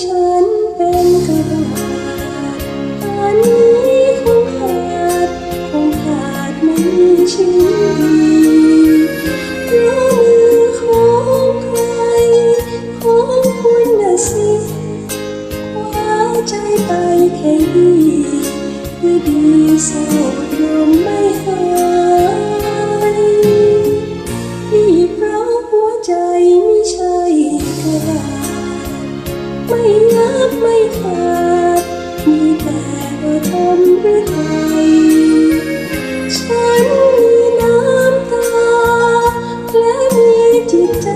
ฉันเป็นกระดาษอันนี้คงขาดคงขาดไม่ชิ้ดีเพราะมือของใครของคุณะสิว้าใจไปแค่ดี ไม่ขาดมีแต่ว่าทมหรือไทฉันมีน้ำตา และมีจิตใจ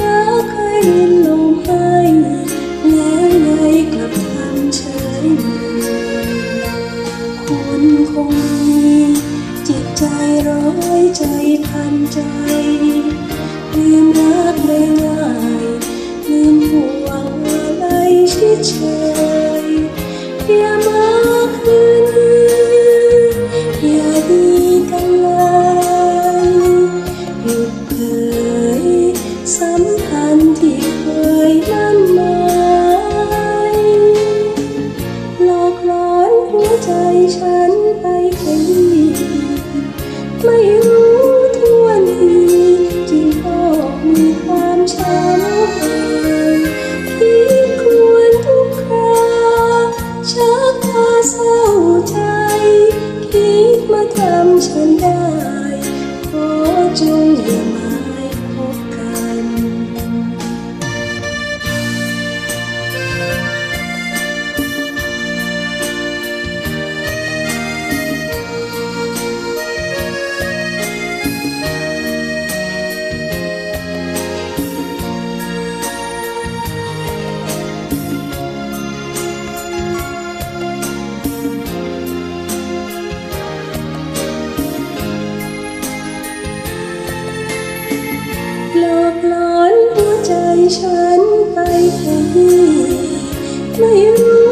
รักเคยลินลงให้แล้วเลกลับทำเฉยคนคงมีจิตใจร้อยใจพันใจลืมรักได้ง่าย you. ฉันไปเถอะพี่ไม่รู้